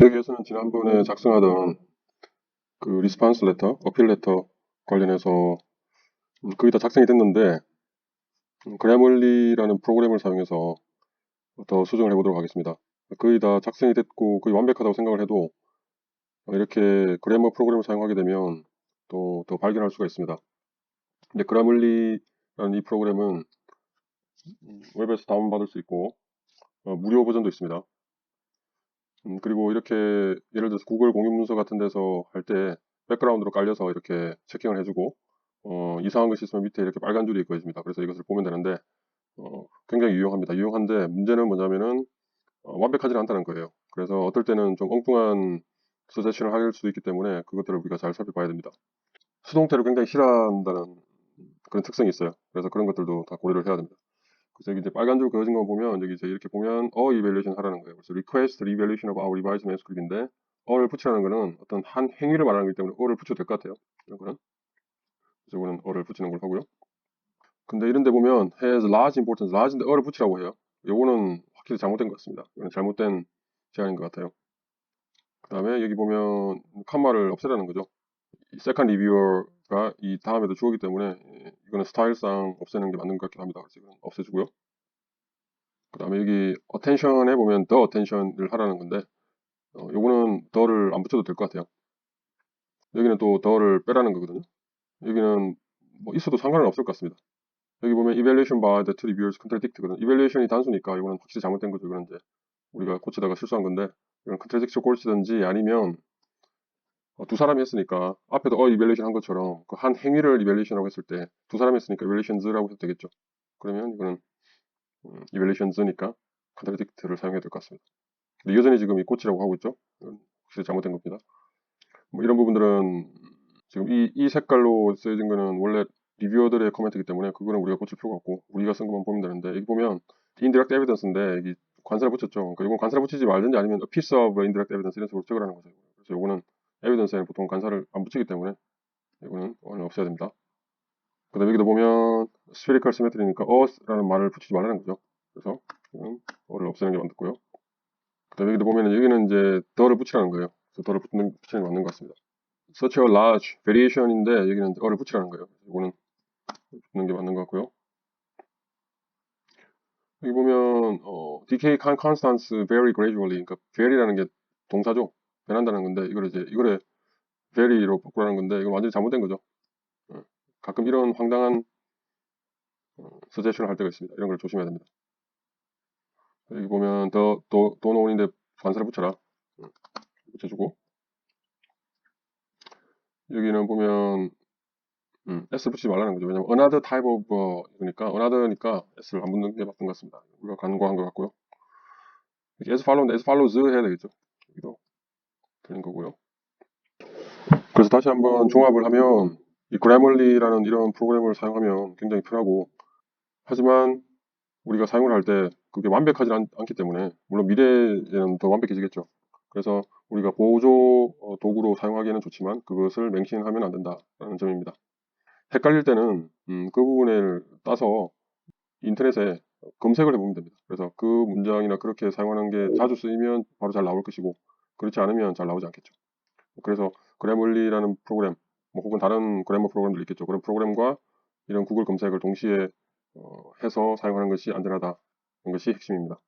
여기에서는 지난번에 작성하던 그 리스판스 레터, 어필 레터 관련해서 음, 거의 다 작성이 됐는데 음, 그래멀리라는 프로그램을 사용해서 더 수정을 해보도록 하겠습니다. 거의 다 작성이 됐고 거의 완벽하다고 생각을 해도 어, 이렇게 그래머 프로그램을 사용하게 되면 또 더 발견할 수가 있습니다. 근데 그라멀리라는 이 프로그램은 음, 웹에서 다운받을 수 있고 어, 무료 버전도 있습니다. 음, 그리고 이렇게 예를 들어서 구글 공유 문서 같은 데서 할 때 백그라운드로 깔려서 이렇게 체킹을 해주고 어, 이상한 것이 있으면 밑에 이렇게 빨간 줄이 그어집니다. 그래서 이것을 보면 되는데 어, 굉장히 유용합니다. 유용한데 문제는 뭐냐면은 어, 완벽하지는 않다는 거예요. 그래서 어떨 때는 좀 엉뚱한 서제션을 할 수도 있기 때문에 그것들을 우리가 잘 살펴봐야 됩니다. 수동태를 굉장히 싫어한다는 그런 특성이 있어요. 그래서 그런 것들도 다 고려를 해야 됩니다. 그래서 이제 빨간 줄 그어진 거 보면 여기 이제 이렇게 보면 어 evaluation 하라는 거예요. 그래서 request evaluation of our revised manuscript인데 어를 붙이라는 거는 어떤 한 행위를 말하는 거기 때문에 어를 붙여도 될 것 같아요. 이런 거는 그래서 이거는 어를 붙이는 걸 하고요. 근데 이런 데 보면 has large importance, large인데 어를 붙이라고 해요. 요거는 확실히 잘못된 것 같습니다. 이건 잘못된 제안인 것 같아요. 그 다음에 여기 보면 칸마를 없애라는 거죠. 세컨 리뷰어가 이 다음에도 주어기 때문에 예, 이거는 스타일상 없애는 게 맞는 것 같긴 합니다. 그래서 이건 없애주고요. 그 다음에 여기 attention에 보면 the attention을 하라는 건데 어, 요거는 the를 안 붙여도 될 것 같아요. 여기는 또 the를 빼라는 거거든요. 여기는 뭐 있어도 상관은 없을 것 같습니다. 여기 보면 evaluation by the two reviewers contradict거든요. evaluation이 단수니까 이거는 확실히 잘못된 거죠. 이거는 이제 우리가 고치다가 실수한 건데 이건 contradiction 고치든지 아니면 어, 두 사람이 했으니까 앞에도 어 evaluation 한 것처럼 그 한 행위를 evaluation하고 했을 때 두 사람이 했으니까 evaluations라고 해도 되겠죠. 그러면 이거는 음, evaluations니까 contradict를 사용해야 될 것 같습니다. 근데 여전히 지금 이 고치라고 하고 있죠. 확실히 잘못된 겁니다. 뭐 이런 부분들은 지금 이, 이 색깔로 쓰여진 거는 원래 리뷰어들의 코멘트이기 때문에 그거는 우리가 고칠 필요가 없고 우리가 쓴 것만 보면 되는데 여기 보면 indirect evidence인데 여기 관사를 붙였죠. 그러니까 이건 관사를 붙이지 말든지 아니면 a piece of indirect evidence 이런 식으로 적으라는 거죠. 그래서 이거는 evidence에는 보통 관사를 안 붙이기 때문에 이거는 오늘 없애야 됩니다. 그 다음에 여기도 보면 spherical symmetry니까 어라는 말을 붙이지 말라는 거죠. 그래서 이건 어를 없애는 게 맞고요. 그 다음에 여기도 보면 여기는 이제 더를 붙이라는 거예요. 그래서 더를 붙이는, 붙이는 게 맞는 것 같습니다. such a large variation인데 여기는 어를 붙이라는 거예요. 이거는 붙는 게 맞는 것 같고요. 여기 보면 어, decay constants vary gradually. 그러니까 vary라는 게 동사죠. 변한다는 건데 이걸 이제 이거를 vary로 바꾸라는 건데 이건 완전히 잘못된 거죠. 어, 가끔 이런 황당한 어, 서제션을 할 때가 있습니다. 이런 걸 조심해야 됩니다. 여기 보면 더, 도, 도노인데 관사를 붙여라. 어, 붙여주고 여기는 보면 음, S 붙이지 말라는 거죠. 왜냐면 another type of 그러니까 another니까 S를 안 붙는 게 맞는 것 같습니다. 우리가 간과한 것 같고요. S follow인데 S follows 해야 되겠죠. 여기도 틀린 거고요. 그래서 다시 한번 종합을 하면 이 Grammarly라는 이런 프로그램을 사용하면 굉장히 편하고 하지만 우리가 사용을 할 때 그게 완벽하지 않, 기 때문에 물론 미래에는 더 완벽해지겠죠. 그래서 우리가 보조 어, 도구로 사용하기에는 좋지만 그것을 맹신하면 안 된다라는 점입니다. 헷갈릴 때는 음, 그 부분을 따서 인터넷에 검색을 해보면 됩니다. 그래서 그 문장이나 그렇게 사용하는 게 자주 쓰이면 바로 잘 나올 것이고 그렇지 않으면 잘 나오지 않겠죠. 그래서 그래멀리라는 프로그램 뭐 혹은 다른 그래머 프로그램도 있겠죠. 그런 프로그램과 이런 구글 검색을 동시에 어, 해서 사용하는 것이 안전하다는 것이 핵심입니다.